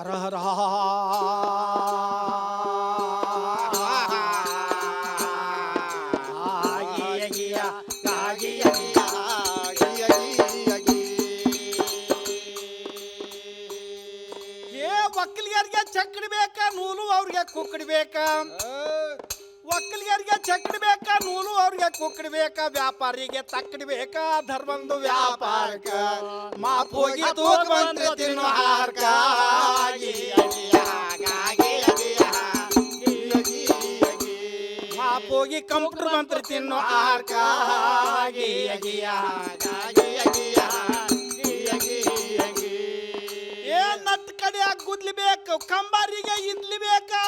ಹರ ಹರ ಏ ಒಕ್ಕಲಿಗರಿಗೆ ಚಕ್ಕಡಿ ಬೇಕಾ ನೂಲು ಅವ್ರಿಗೆ ಕುಕ್ಕಡಿ ಬೇಕಾ ಒಕ್ಕಲಿಗರಿಗೆ ಚಕ್ಕಡಿ ಬೇಕಾ ನೂಲು ಅವ್ರಿಗೆ ಕುಕ್ಕಡಿ ಬೇಕಾ ವ್ಯಾಪಾರಿಗೆ ತಕ್ಕಡಿ ಬೇಕಾ ಧರ್ಮಂದು ವ್ಯಾಪಾರಕ ಮಾಪೋಗಿ ತೂಕ ಬಂದ್ರೆ ತಿನ್ನು ಹಾರ್ಕ ಮಾಪೋಗಿ ಕಂಪ್ಯೂಟರ್ ಮಂತ್ರ ತಿನ್ನು ಹಾರ್ಕ ಏ ನಟ್ ಕಡೆ ಗುದ್ಲಿ ಬೇಕು ಕಂಬಾರಿಗೆ ಇದ್ಲಿ ಬೇಕಾ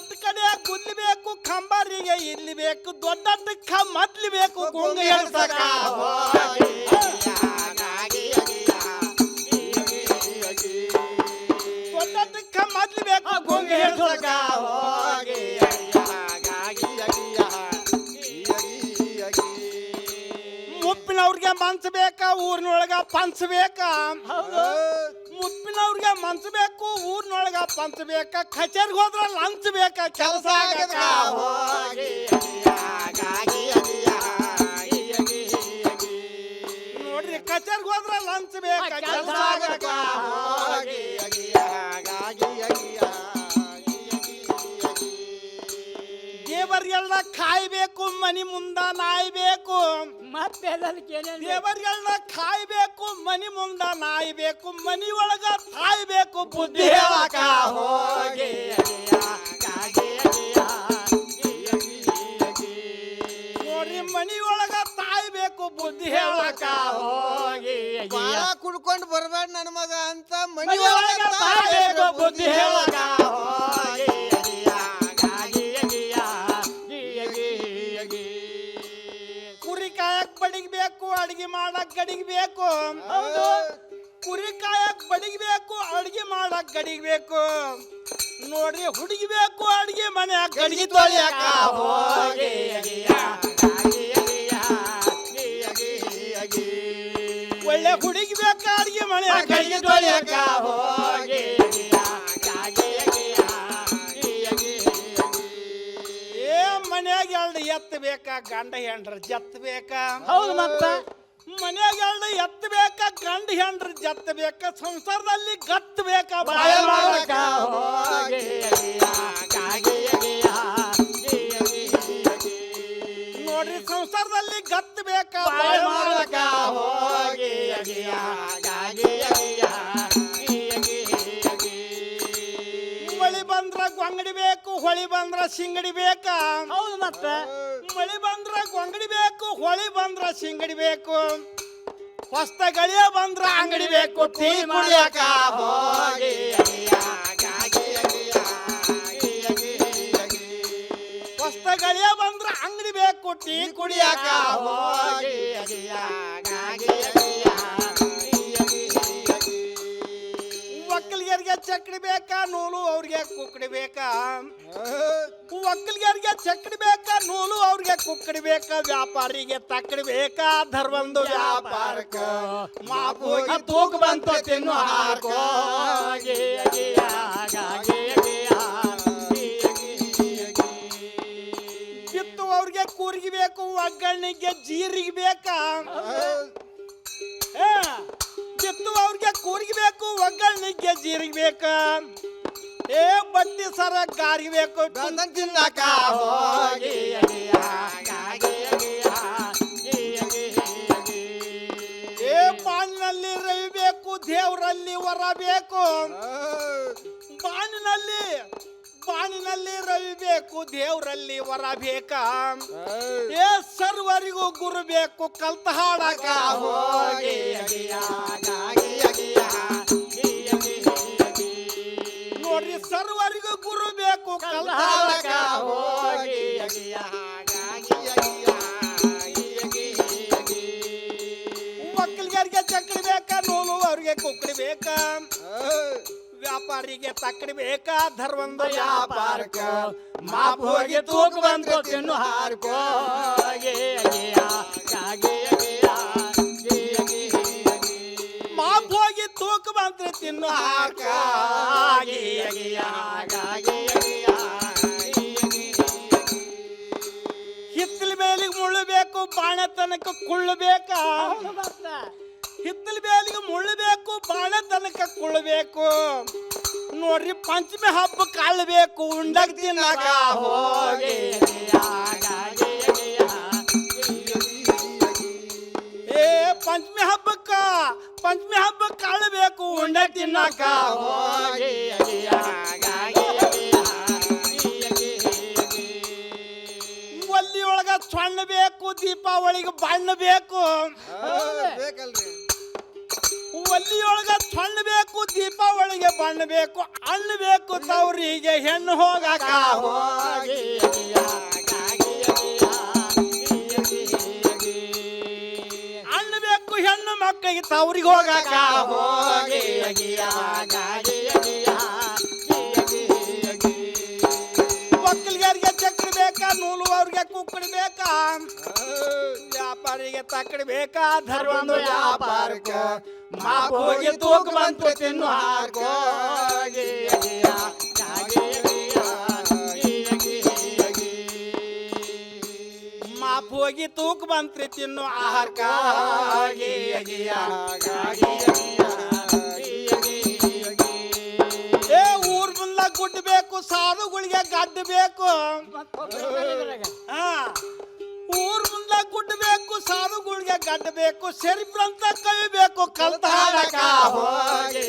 ನಟ್ ಕಡೆ ಗುದ್ಲಿ ಬೇಕು ಕಂಬಾರಿಗೆ ಇಲ್ಲಿ ಬೇಕು ದೊಡ್ಡ ಮದ್ಲಿ ಬೇಕು ಗುಂಗ ಹೇಳ್ಸಕ ದೊಡ್ಡ ಮದ್ಲಿ ಬೇಕು ಗುಂಗ ಹೇಳ್ಸಕ ಮುಪ್ಪಿನವ್ರಿಗೆ ಮನ್ಸ್ ಬೇಕಾ ಊರಿನೊಳಗ ಪಂಚ ಬೇಕಾ? ಮುಪ್ಪಿನವ್ರಿಗೆ ಮನ್ಸ್ ಬೇಕು ಊರ್ನೊಳಗ ಪಂಚ ಬೇಕ ಕಚೇರಿಗೆ ಹೋದ್ರೆ ಲಂಚ್ ಬೇಕ ಕೆಲಸ ನೋಡ್ರಿ ಕಚೇರಿಗೆ ಹೋದ್ರೆ ಲಂಚ್ ಬೇಕ ಕೆಲಸ ದೇವರಿಗೆಲ್ಲ ಕಾಯ್ಬೇಕು ಮನಿ ಮುಂದ ನಾಯ್ಬೇಕು. ಮತ್ತೆ ಕೇಳಿ ದೇವರಿಗೆಲ್ಲ ಕಾಯ್ಬೇಕು ಮನಿ ಮುಂದ ನಾಯ್ಬೇಕು ಮನಿ ಒಳಗ ಕಾಯ್ಬೇಕು ಬುದ್ಧಿ ಹೇಳಕ ಹೋಗಿ. ನೋಡ್ರಿ ಮನಿ ಒಳಗ ತಾಯ್ಬೇಕು ಬುದ್ಧಿ ಹೇಳಕ ಹೋಗಿ. ಬಾಳ ಕುಡ್ಕೊಂಡು ಬರಬೇಡ ನನ್ನ ಮಗ ಅಂತ ಮನಿ ಮನಿ ಒಳಗ ತಾಯ್ಬೇಕು ಬುದ್ಧಿ ಹೇಳಕ ಹೋಗಿ. ಅಡಿಗೆ ಮಾಡಕ್ ಗಡಿಗ್ಬೇಕು ಕುರಿ ಕಾಯಕ್ ಬಡಿಗ್ಬೇಕು ಅಡಿಗೆ ಮಾಡಕ್ ಗಡಿಗ್ಬೇಕು ನೋಡ್ರಿ ಹುಡುಗಿಬೇಕು ಅಡಿಗೆ ಮನೆ ಗಡಿಗೆ ತೊಳಿಯಕ ಹೋಗಿ ಒಳ್ಳೆ ಹುಡುಗಿ ಬೇಕ ಅಡಿಗೆ ಮನೆ ಗಡಿಗೆ ತೊಳಿಯಕ ಹೋಗಿ ಮನ್ಯಾಗ ಎರಡು ಎತ್ತ ಬೇಕಾ ಗಂಡ ಹೆಂಡ್ರ ಜತ್ ಬೇಕಾ ಹೌದು ಮತ್ತ ಮನ್ಯಾಗ ಎರಡು ಎತ್ತ ಬೇಕ ಗಂಡ ಹೆಂಡ್ರ ಜತ್ತ ಬೇಕ ಸಂಸಾರದಲ್ಲಿ ಗತ್ ಬೇಕ ಬಾಳೆ ಮಾಡಕ ನೋಡ್ರಿ ಸಂಸಾರದಲ್ಲಿ ಗತ್ ಬೇಕಾ ಬಾಳೆ ಮಾಡಕ ಹೋಗಿ ಮಳಿ ಬಂದ್ರ ಗೊಂಗಡಿ ಬೇಕು ಹೊಳಿ ಬಂದ್ರ ಸಿಂಗಡಿ ಬೇಕಾ ಹೌದು ಮತ್ತ ಮಳಿ ಬಂದ್ರ ಗೊಂಗಡಿ ಬೇಕು, ಹೊಳಿ ಬಂದ್ರ ಸಿಂಗಡಿ ಬೇಕು. ಹೊಸ್ತ ಗಳಿಯ ಬಂದ್ರ ಅಂಗಡಿ ಬೇಕು, ಟೀ ಕುಡಿಯಕ ಹೋಗಿ ಹೊಸ್ತ ಗಳಿಯ ಬಂದ್ರ ಅಂಗಡಿ ಬೇಕು, ಟೀ ಕುಡಿಯಕ ಹೋಗಿ ಒಕ್ಕಲಿಗರಿಗೆ ಚಕ್ಡಿ ಬೇಕಾ? ನೂಲು ಅವ್ರಿಗೆ ಕುಕ್ಕಡಿ ಬೇಕಾ? ಒಕ್ಕಲಿಗರಿಗೆ ಚಕ್ಕಡಿ ಬೇಕಾ? ನೂಲು ಅವ್ರಿಗೆ ಕುಕ್ಕಡಿ ಬೇಕಾ? ವ್ಯಾಪಾರಿಗೆ ತಕ್ಕಡಿ ಬೇಕಾ? ಧರ್ಮಂದು ವ್ಯಾಪಾರಕ್ಕ. ಮಾಪ್ ಹೋಗಿ ತೂಕ ಬಂತು ತಿನ್ನು ಹಾಕೋ ಬಿತ್ತು ಅವ್ರಿಗೆ ಕೂರ್ಗಿ ಬೇಕು ಒಗ್ಗರಣೆಗೆ ಜೀರಿಗೆ ಬೇಕಾ? ಬಿತ್ತು ಅವ್ರಿಗೆ ಕೂರ್ಗಿ ಬೇಕು ಒಗ್ಗರಣೆಗೆ ಜೀರಿಗೆ ಬೇಕ. ಏ ಬಟ್ಟಿ ಸರ ಗಾರಿಗೆ ಬೇಕು. ತಿನ್ನಕ ಹೋಗಿ ಏ ಬಾಣಿನಲ್ಲಿ ರವಿ ಬೇಕು ದೇವರಲ್ಲಿ ಹೊರಬೇಕು ಬೇಕು. ಬಾಣಿನಲ್ಲಿ ಬಾಣಿನಲ್ಲಿ ರವಿ ಬೇಕು ದೇವರಲ್ಲಿ ವರ ಬೇಕಾ? ಏ ಸರ್ವರಿಗೂ ಗುರು ಬೇಕು ಕಲ್ತ ಹಾಡಕ ಹೋಗಿ. ನೋಡ್ರಿ ಸರ್ವರಿಗೂ ಗುರು ಬೇಕು ಕಲ್ತ ಹಾಡಕ ಹೋಗಿ. ಒಕ್ಕಲಿಗರಿಗೆ ಚಕ್ರಿ ಬೇಕಾ? ನೋಲು ಅವ್ರಿಗೆ ಕುಕ್ಕಡಿ ಬೇಕಾ ವ್ಯಾಪಾರಿಗೆ ತಕ್ಕಡಿ ಬೇಕಾ ಧರ್ಮಂದು ವ್ಯಾಪಾರಕ ಮಾಪ್ ಹೋಗಿ ತೂಕ ಬಂತು ತಿನ್ನು ಹಾರ್ಕೋ ಮಾಪ್ ಹೋಗಿ ತೂಕ ತಿನ್ನು ಆಗಿ ಅಗಿಯ ಹಾಗಾಗಿ ಹಿತ್ತಲ ಮೇಲಿಗೆ ಮುಳ್ಳಬೇಕು ಬಾಣ ತನಕ ಹೌದು ಮತ್ತ ಹಿತ್ತಲ ಬೇಲಿಗೆ ಮುಳ್ಳಬೇಕು ಬಾಣ ತನಕ ಕುಳ್ಳಬೇಕು ನೋಡ್ರಿ ಪಂಚಮಿ ಹಬ್ಬ ಕಾಳ್ಬೇಕು ಉಂಡಕ್ ತಿನ್ನಕ ಹೋಗಿ ಏ ಪಂಚಮಿ ಹಬ್ಬಕ್ಕ ಪಂಚಮಿ ಹಬ್ಬ ಕಾಳ್ಬೇಕು ಉಂಡ ತಿನ್ನಕ ಹೋಗಿ ಒಲ್ಲಿ ಒಳಗ ಸಣ್ಣ ಬೇಕು ದೀಪಾವಳಿಗೆ ಬಣ್ಣ ಬೇಕು ಬೇಕಲ್ರಿ ಒಲ್ಲಿಯೊಳಗ ಸಣ್ಣ ಬೇಕು ದೀಪಾವಳಿಗೆ ಬಣ್ಣ ಬೇಕು ಹಣ್ಣು ಬೇಕು ತವರಿಗೆ ಹೆಣ್ಣು ಹೋಗಾಕ ಹೋಗಿ ಹಣ್ಣು ಬೇಕು ಹೆಣ್ಣು ಮಕ್ಕಳಿಗೆ ತವರಿಗೆ ಹೋಗಾಕ ಹೋಗಿ. ಒಕ್ಕಲಿಗರಿಗೆ ಚಕ್ರ ಬೇಕಾ ನೂಲು ಅವ್ರಿಗೆ ಕುಕ್ಕಡಿ ಬೇಕಾ? ವ್ಯಾಪಾರಿಗೆ ತಕ್ಕಡಿ ಬೇಕಾ? ಧರ್ಮ ವ್ಯಾಪಾರಕ್ಕ. ಮಾಪ್ ಹೋಗಿ ತೂಕ ಬಂತು ತಿನ್ನು ಹಾಕೋ ಮಾಪೋಗಿ ತೂಕ ಬಂತ್ರಿ ತಿನ್ನು ಆಹಾರ ಏ ಊರ್ ಮುಂದ ಗುಡ್ಡ ಬೇಕು ಸಾಧುಗಳಿಗೆ ಗಡ್ಡ ಬೇಕು ಹಾ ಊರ್ ಮುಂದ ಗುಡ್ಡ ಬೇಕು ಸಾಧುಗಳಿಗೆ ಗಡ್ಡ ಬೇಕು ಸೆರಿಬ್ರಂತ ಕವಿಬೇಕು ಕಲ್ತ ಹಾಡಕ ಹೋಗಿ.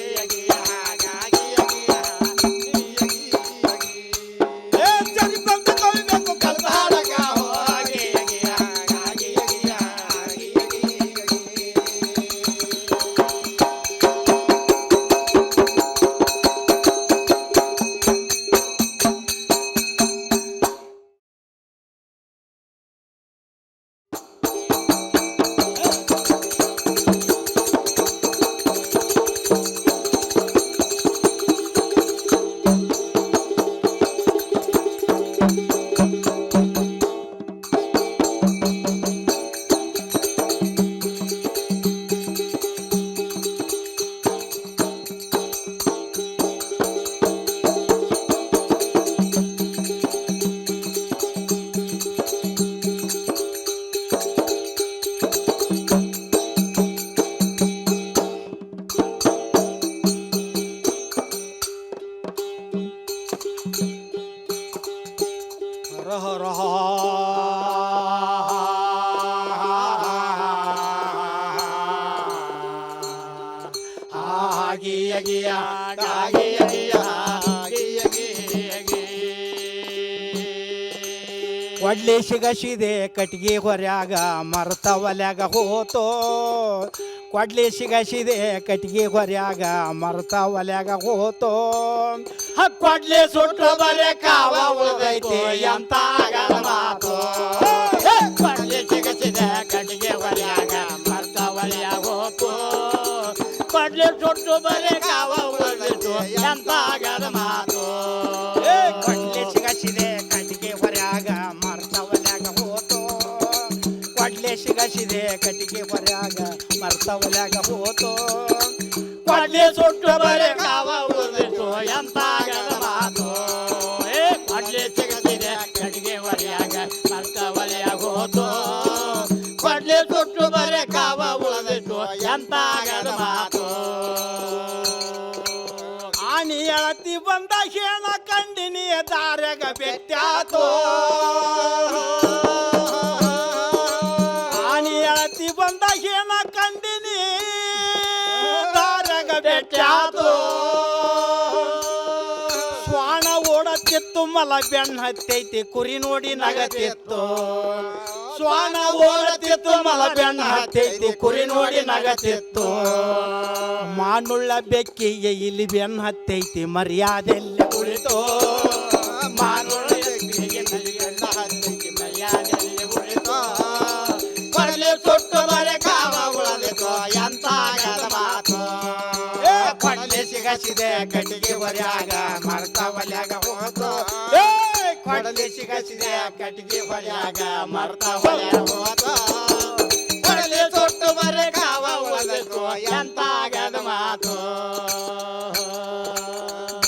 ಸಿಗಸಿದೆ ಕಟ್ಗಿ ಹೊರ್ಯಾಗ ಮರ್ತ ಒಲ್ಯಾಗ ಹೋತೋ. ಕೊಡ್ಲಿ ಸಿಗಸಿದೆ ಕಟ್ಗಿ ಹೊರ್ಯಾಗ ಮರ್ತ ಒಲ್ಯಾಗ ಹೋತೋ. ಕೊಡ್ಲಿ ಸುಟ್ಟ ಬರೆ ಕಾವ ಉಳ್ದೈತಿ ಅಂತ ಮಾತು. ಕೊಡ್ಲಿ ಸಿಗಸಿದೆ ಕಟ್ಗೆ ಹೊರ್ಯಾಗ ಮರ್ತ ಒಲ್ಯಾಗ ಹೋತೋ. ಕೊಡ್ಲಿ ಸುಟ್ಟು ಬರೆ ಕಾವ ಉಳ್ದೈತು ಎಂತ ಆಗದ ಮಾತು. ಸಿಗಸಿದೆ ಕಟ್ಟಿಗೆ ಹೊರ್ಯಾಗ ಮರ್ತವಲ್ಯಾಗ ಹೋತು. ಕೊಡ್ಲಿ ಸುಟ್ಟು ಬರೆ ಕಾವ ಉಳಿದಿತ್ತು ಎಂತ ಮಾತು. ಏ, ಕೊಡ್ಲಿ ಸಿಗಸಿದೆ ಕಟ್ಟಿಗೆ ಹೊರ್ಯಾಗ ಮರ್ತ ಒಲ್ಯಾಗ ಹೋತು. ಕೊಡ್ಲಿ ಸುಟ್ಟು ಬರೆ ಕಾವ ಉಳಿದಿತ್ತು ಎಂತ ಆಗದ ಮಾತು. ಆನಿ ಎಳತಿ ಬಂದ ಹೇಳ, ಕಂಡಿನಿಯ ದಾರ್ಯಾಗ ಬೆಟ್ಟಾತೋ ಬೆಣ್ಣ ಹತ್ತೈತಿ ಕುರಿ ನೋಡಿ ನಗತಿತ್ತು. ಸ್ವಾನ ಓಡತಿತ್ತು ಮಲ ಬೆಣ್ಣ ಹತ್ತೈತಿ ಕುರಿ ನೋಡಿ ನಗತಿತ್ತು. ಮಾನುಳ್ಳ ಬೆಕ್ಕಿಗೆ ಇಲ್ಲಿ ಬೆನ್ನ ಹತ್ತೈತಿ ಮರ್ಯಾದೆಲ್ಲಿ ಕುಳಿತು ಮಾನುಳ್ಳ ಬೆಕ್ಕಿಗೆ ಹತ್ತೈತಿ ಮರ್ಯಾದೆಲ್ಲಿ ಕುಳಿತು ಕೊಡಲಿ ಸುಟ್ಟು ಬರೆ ಕಾವ ಉಳದಿತ್ತು ಎಂತ ಆಗದ ಮಾತು. ಏ! ಕೊಡಲಿ ಸಿಗಸಿದೆ ಕಟ್ಟಿಗೆ ಬರೆಯಾಗ ಮರ್ತ ಒಲ್ಯಾಗ ಹೋತು ಏ ಕೊಡಲಿ ಸಿಗಸಿದೆ ಕಟ್ಟಿಗೆ ಹೊಳ್ಯಾಗ ಮರ್ತ ಹೋತು. ಕೊಡಲಿ ತೊಟ್ಟು ಬರೆ ಕಾವ ಮಾತು.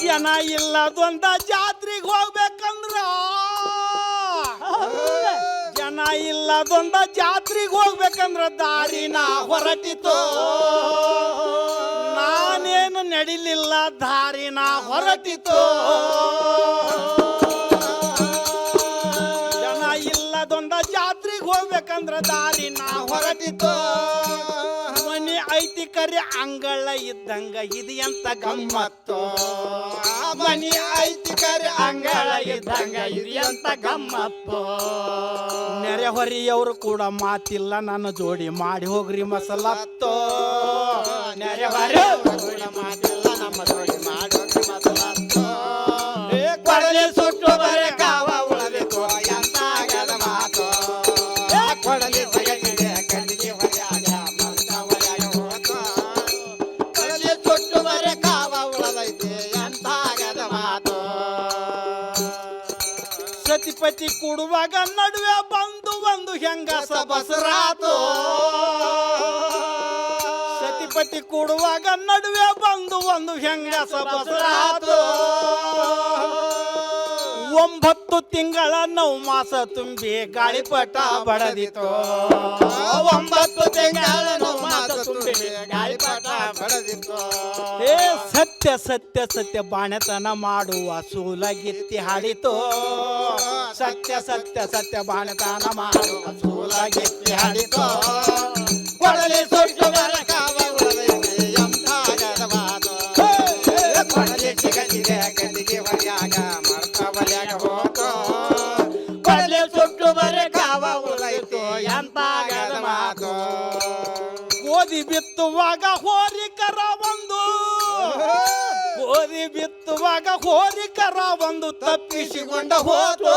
ಜನ ಇಲ್ಲದೊಂದ ಜಾತ್ರೆಗೆ ಹೋಗ್ಬೇಕಂದ್ರ? ಜನ ಇಲ್ಲದೊಂದ ಜಾತ್ರೆಗೆ ಹೋಗ್ಬೇಕಂದ್ರ ದಾರಿನ ಹೊರಟಿತು. ನಾನೇನು ನಡಿಲಿಲ್ಲ ದಾರಿನ ಹೊರಟಿತು. ಜಾತ್ರೆಗೆ ದಾರಿ ನಾ ಹೊರಟಿತು. ಮನಿ ಐತಿ ಕರಿ ಅಂಗಳ ಇದ್ದಂಗ ಇದು ಎಂತ ಗಮ್ಮತ್ತು. ಮನಿ ಐತಿ ಕರಿ ಅಂಗಳ ಇದ್ದಂಗ ಇದು ಎಂತ ಗಮ್ಮತ್ತು. ನೆರೆ ಹೊರಿಯವರು ಕೂಡ ಮಾತಿಲ್ಲ, ನನ್ನ ಜೋಡಿ ಮಾಡಿ ಹೋಗ್ರಿ ಮಸಲತ್ತೋ. ನೆರೆ ಹೊರೆ ಕೂಡ ಮಾತಿಲ್ಲ, ನಮ್ಮ ಜೋಡಿ ಸತಿಪತಿ ಕೊಡುವಾಗ ನಡುವೆ ಬಂದು ಒಂದು ಹೆಂಗಸ ಬಸರಾತು. ಸತಿಪತಿ ಕೊಡುವಾಗ ನಡುವೆ ಬಂದು ಒಂದು ಹೆಂಗಸ ಬಸರಾತು. ಒಂಬತ್ತು ತಿಂಗಳ ನೌ ಮಾಸ ತುಂಬಿ ಗಾಳಿಪಟ ಬಡದಿತು ಒಂಬತ್ತು ತಿಂಗಳ ಏ ಸತ್ಯ ಸತ್ಯ ಸತ್ಯ ಬಾಣತನ ಮಾಡುವ ಸೂಲಗಿತ್ತಿ ಹಾಡಿತು. ಸತ್ಯ ಸತ್ಯ ಸತ್ಯ ಬಾಣತನ ಮಾಡುವ ಸೂಲಗಿತ್ತಿ ಹಾಡಿತು. ಕೊಡಲಿ ಸುಟ್ಟು ಬರ ಬಿತ್ತುವಾಗ ಹೋರಿಕರ ಒಂದು. ಹೋರಿ ಬಿತ್ತುವಾಗ ಹೋರಿಕರ ಒಂದು ತಪ್ಪಿಸಿಕೊಂಡ ಹೋತು.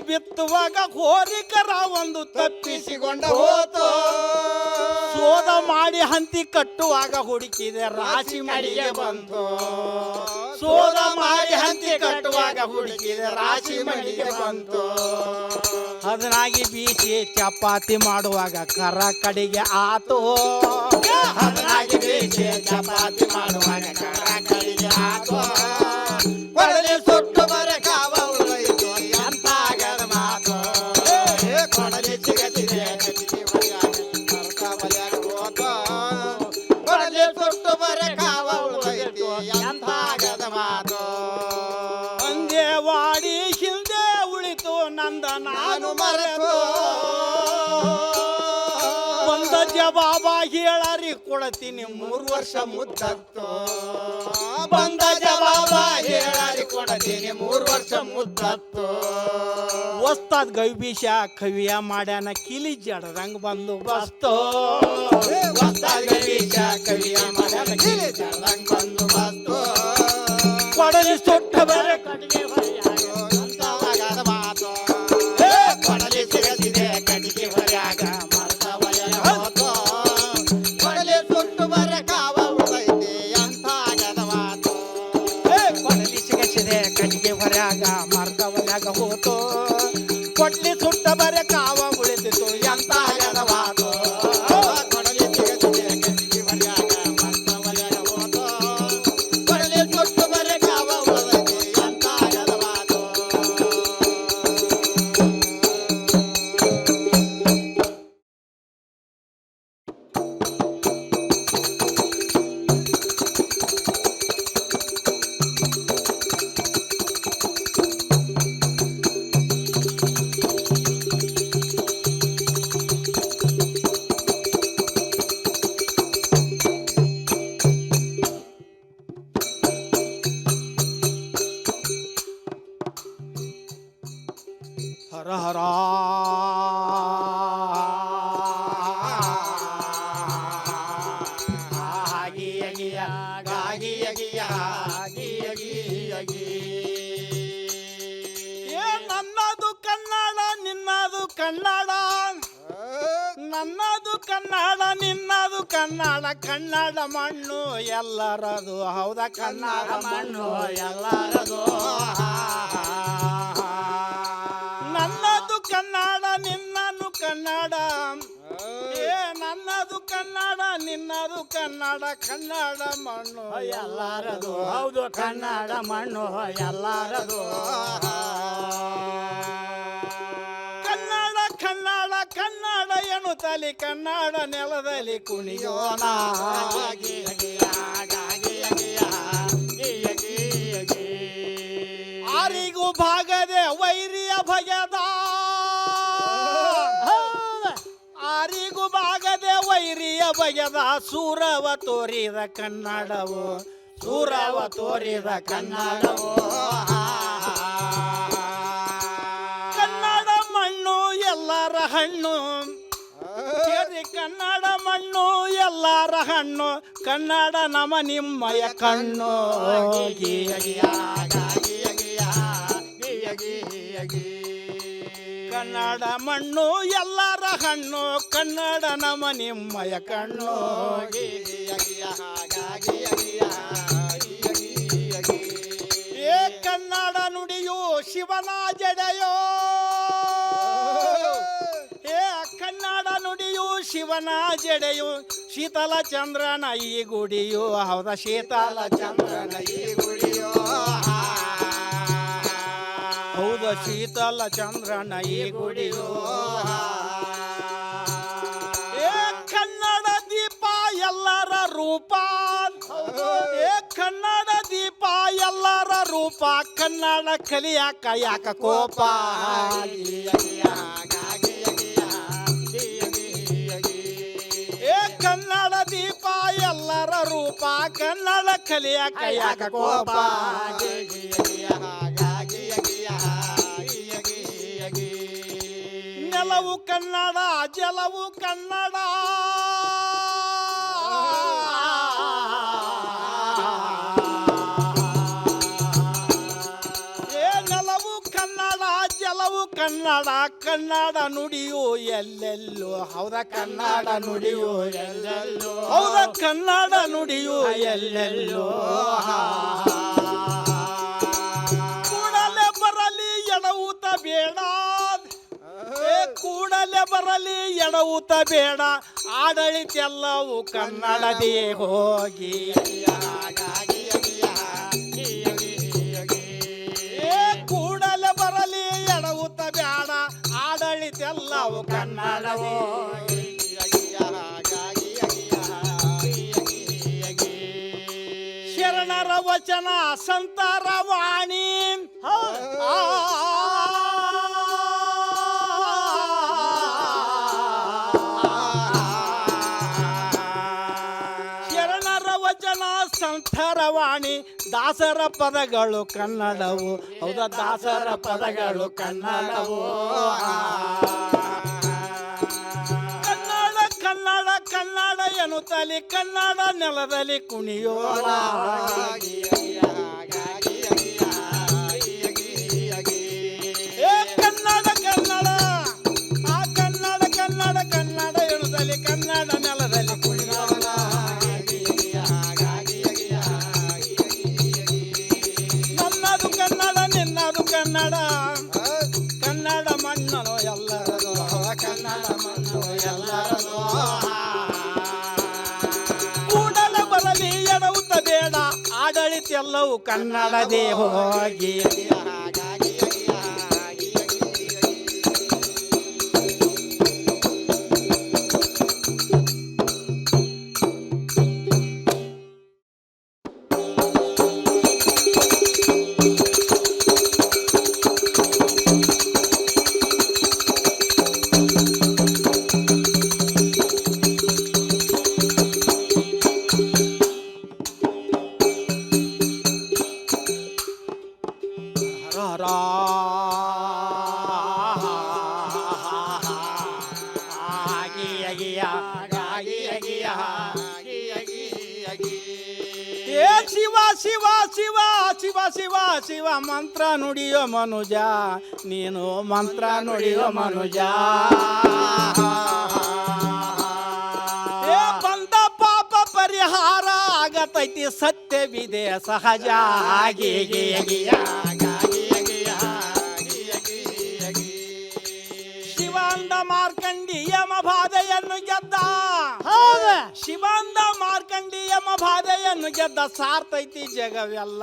ಬಿತ್ತುವಾಗ ಹೋರಿಕರ ಒಂದು ತಪ್ಪಿಸಿಕೊಂಡ ಹೋತು. ಶೋಧ ಮಾಡಿ ಹಂತಿ ಕಟ್ಟುವಾಗ ಹುಡುಕಿದೆ ರಾಶಿ ಮಡಿಗೆ ಬಂತು. ಶೋಧ ಮಾಡಿ ಹಂತಿ ಕಟ್ಟುವಾಗ ಹುಡುಕಿದೆ ರಾಶಿ ಮಡಿಗೆ ಬಂತು. ಅದನಾಗಿ ಬೀಸಿ ಚಪಾತಿ ಮಾಡುವಾಗ ಕರ ಕಡೆಗೆ ಆತು. ಅದನಾಗಿ ಬೀಸಿ ಚಪಾತಿ ಮಾಡುವಾಗ ಕರ ಕಡೆಗೆ ಆತು. ಸುಟ್ಟು ಬರೆ ನಾನು ಮರೆತು? ಒಂದ ಜವಾಬ ಹೇಳರಿ ಕೊಡತೀನಿ ಮೂರು ವರ್ಷ ಮುದ್ದತ್ತು. ಬಂದ ಜವಾಬ ಹೇಳರಿ ಕೊಡತೀನಿ ಮೂರು ವರ್ಷ ಮುದ್ದತ್ತು. ಹೊಸ್ತಾದ ಗವಿಬೀಷ ಕವಿಯ ಮಾಡ್ಯಾನ ಕಿಲಿ ಜಡದಂಗ್ ಬಂದು ಬಸ್ತು ಹೊಸ್ತಾದ ಗವಿಬೀಷ ಕವಿಯ ಮಾಡ್ಯಾನ ಕಿಲಿ ಜಡದಂಗ್ ಬಂದು ಬಸ್ತು ಕೊಡಲಿ ಸುಟ್ಟ ಬರ ಕಟ್ಟಿಗೆ ಕನ್ನಡ ನಿನ್ನದು ಕನ್ನಡ ಕನ್ನಡ ಮಣ್ಣು ಎಲ್ಲರದು. ಹೌದ ಕನ್ನಡ ಮಣ್ಣು ಎಲ್ಲರದು. ನನ್ನದು ಕನ್ನಡ ನಿನ್ನನು ಕನ್ನಡ ಏ ನನ್ನದು ಕನ್ನಡ ನಿನ್ನದು ಕನ್ನಡ ಕನ್ನಡ ಮಣ್ಣು. ಎಲ್ಲರದು. ಹೌದು ಕನ್ನಡ ಮಣ್ಣು ಎಲ್ಲಾರದು. ಕನ್ನಡ ತಲೆ ಕನ್ನಡ ನೆಲದಲ್ಲಿ ಕುಣಿಯೋಣ ಆರಿಗೂ ಭಾಗದೆ ವೈರಿಯ ಭಯದ. ಆರಿಗೂ ಭಾಗದೆ ವೈರಿಯ ಭಯದ. ಸೂರವ ತೋರಿದ ಕನ್ನಡವು, ಸೂರವ ತೋರಿದ ಕನ್ನಡವು. ಹಣ್ಣು ಕೇಳಿ ಕನ್ನಡ ಮಣ್ಣು ಎಲ್ಲರ ಹಣ್ಣು ಕನ್ನಡ ನಮ ನಿಮ್ಮಯ ಕಣ್ಣು ಕನ್ನಡ ಮಣ್ಣು ಎಲ್ಲರ ಹಣ್ಣು ಕನ್ನಡ ನಮ ನಿಮ್ಮಯ ಕಣ್ಣು ಏ ಕನ್ನಡ ನುಡಿಯೋ ಶಿವನ ಜಡೆಯೋ ಶಿವನ ಜಡೆಯು ಶೀತಲ ಚಂದ್ರನ ಈ ಗುಡಿಯು. ಹೌದ ಶೀತಲ ಚಂದ್ರನ ಈ ಗುಡಿಯೋ. ಹೌದ ಶೀತಲ ಚಂದ್ರನ ಈ ಗುಡಿಯೋ. ಏ ಕನ್ನಡ ದೀಪ ಎಲ್ಲರ ರೂಪ. ಏ ಕನ್ನಡ ದೀಪ ಎಲ್ಲರ ರೂಪ. ಕನ್ನಡ ಕಲಿಯಾಕ ಯಾಕ ಕೋಪ? ರೂಪ ಕನ್ನಡ ಕಲಿಯಾಕ ಯಾಕ ಕೋಪ. ನೆಲವು ಕನ್ನಡ ಜಲವು ಕನ್ನಡ. ಕನ್ನಡ ನುಡಿಯೋ ಎಲ್ಲೆಲ್ಲೋ? ಹೌದ ಕನ್ನಡ ನುಡಿಯು ಎಲ್ಲೆಲ್ಲೋ? ಹೌದ ಕನ್ನಡ ನುಡಿಯು ಎಲ್ಲೆಲ್ಲೋ? ಕೂಡಲೇ ಬರಲಿ ಎಡವುತ ಬೇಡ. ಏ ಕೂಡಲೇ ಬರಲಿ ಎಡವುತ ಬೇಡ. ಆಡಳಿತ ಎಲ್ಲವೂ ಕನ್ನಡದೇ ಹೋಗಿ. ಕನ್ನಡವೋ ಶರಣರ ವಚನ ಸಂತರ ವಾಣಿ. ಶರಣರ ವಚನ ಸಂತರ ವಾಣಿ ದಾಸರ ಪದಗಳು ಕನ್ನಡವು. ಹೌದಾ? ದಾಸರ ಪದಗಳು ಕನ್ನಡವು. ಕನ್ನಡ ಎನ್ನುತ್ತಲಿ ಕನ್ನಡ ನೆಲದಲ್ಲಿ ಕುಣಿಯೋಣ. ಎಲ್ಲವೂ ಕನ್ನಡದೇ ಹೋಗಿ. ಮಂತ್ರ ನುಡಿಯೋ ಮನುಜ. ಏ ಬಂದ ಪಾಪ ಪರಿಹಾರ ಆಗತೈತಿ ಸತ್ಯವಿದೆ ಸಹಜ. ಶಿವಾಂದ ಮಾರ್ಕಂಡಿ ಯಮ ಬಾಧೆಯನ್ನು ಗೆದ್ದ. ಹೌದು. ಶಿವಾಂದ ಮಾರ್ಕಂಡಿ ಯಮ ಬಾಧೆಯನ್ನು ಗೆದ್ದ. ಸಾರ್ತೈತಿ ಜಗವೆಲ್ಲ.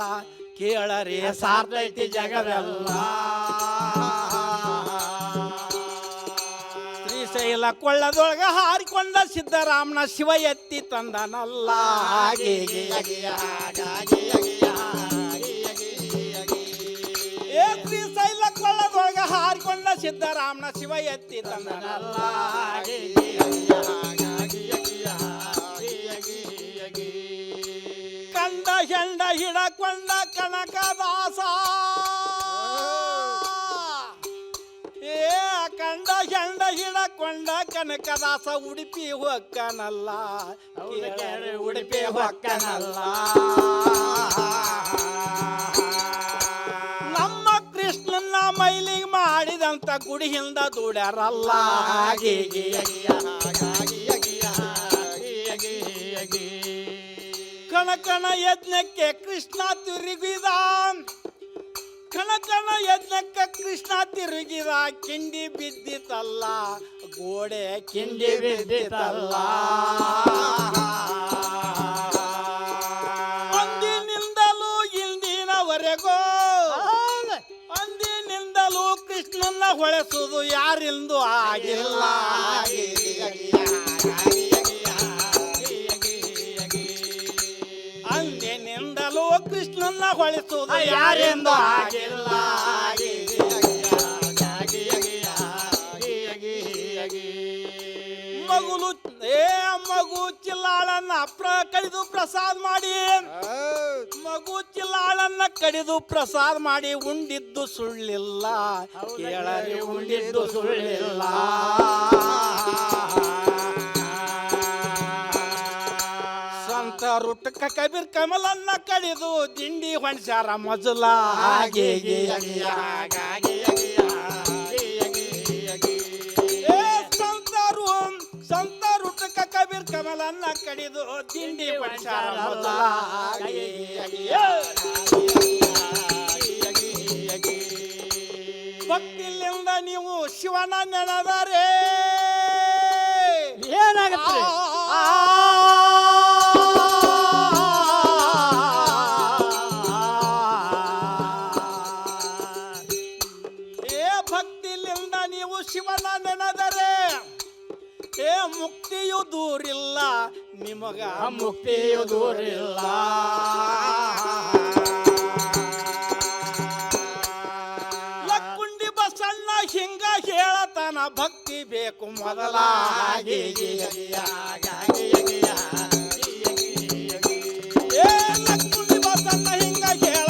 ಕೇಳರಿ ಸಾರ್ತೈತಿ ಜಗವೆಲ್ಲ. ಶ್ರೀಶೈಲ ಕೊಳ್ಳದೊಳಗ ಹಾರಿಕೊಂಡ ಸಿದ್ದರಾಮನ ಶಿವ ಎತ್ತಿ ತಂದನಲ್ಲ ಹಾಗೆ ಏ ಕೊಳ್ಳದೊಳಗ ಹಾರಿಕೊಂಡ ಸಿದ್ದರಾಮನ ಶಿವ ಎತ್ತಿ ತಂದನಲ್ಲ ಕಂಡ ಹೆಂಡ ಹಿಡಕೊಂಡ ಕನಕದಾಸ ಹಿಡಕೊಂಡ ಕನಕದಾಸ ಉಡುಪಿ ಹೊಕ್ಕನಲ್ಲ ಉಡುಪಿ ಹೊಕ್ಕನಲ್ಲ ನಮ್ಮ ಕೃಷ್ಣನ ಮೈಲಿಗೆ ಮಾಡಿದಂತ ಗುಡಿಯಿಂದ ದುಡ್ಯಾರಲ್ಲ ಕಣ ಕಣಕಣ ಯಜ್ಞಕ್ಕೆ ಕೃಷ್ಣ ತಿರುಗಿದ ಕಣಕಣ ಎದ್ದಕ್ಕ ಕೃಷ್ಣ ತಿರುಗಿದ ಕಿಂಡಿ ಬಿದ್ದಿತಲ್ಲ ಗೋಡೆ ಕಿಂಡಿ ಬಿದ್ದಿತಲ್ಲ. ಅಂದಿನಿಂದಲೂ ಇಂದಿನವರೆಗೂ ಅಂದಿನಿಂದಲೂ ಕೃಷ್ಣನ ಹೊಳೆಸುವುದು ಯಾರಿಂದು ಆಗಿಲ್ಲ. ಕೃಷ್ಣನ ಹೊಳೆಸುವುದು ಯಾರಿಂದು ಆಗಿಲ್ಲ. ಮಗುಲು ಏ ಮಗು ಚಿಲ್ಲಾಳನ್ನ ಪ್ರ ಕಡಿದು ಪ್ರಸಾದ ಮಾಡಿ. ಮಗು ಚಿಲ್ಲಾಳನ್ನ ಕಡಿದು ಪ್ರಸಾದ ಮಾಡಿ ಉಂಡಿದ್ದು ಸುಳ್ಳಿಲ್ಲ. ಕೇಳರಿ ಉಂಡಿದ್ದು ಸುಳ್ಳಿಲ್ಲ. ಕಬೀರ್ ಕಮಲನ್ನ ಕಡಿದು ದಿಂಡಿ ಹೊಣಸಾರ ಮೊದಲ. ಹಾಗೆ ಏ ಸಂತರು ಸಂತ ರುಟ್ಟಕ ಕಬೀರ್ ಕಮಲನ್ನ ಕಡಿದು ದಿಂಡಿ ಹೊಣ್ಸ್ಯಾರ ಮಜಲ ಭಕ್ತಿಲಿಂದ ನೀವು ಶಿವನ ನೆನೆದರೆ. ಏನಾಗತ್ರಿ ದೂರಿಲ್ಲ ನಿಮಗ ಮುಕ್ತಿಯು ದೂರಿಲ್ಲ ಲಕ್ಕುಂಡಿ ಬಸಣ್ಣ ಹಿಂಗ ಹೇಳತನ ಭಕ್ತಿ ಬೇಕು ಮೊದಲಾಗಿ ಲಕ್ಕುಂಡಿ ಬಸಣ್ಣ ಹಿಂಗ ಹೇಳ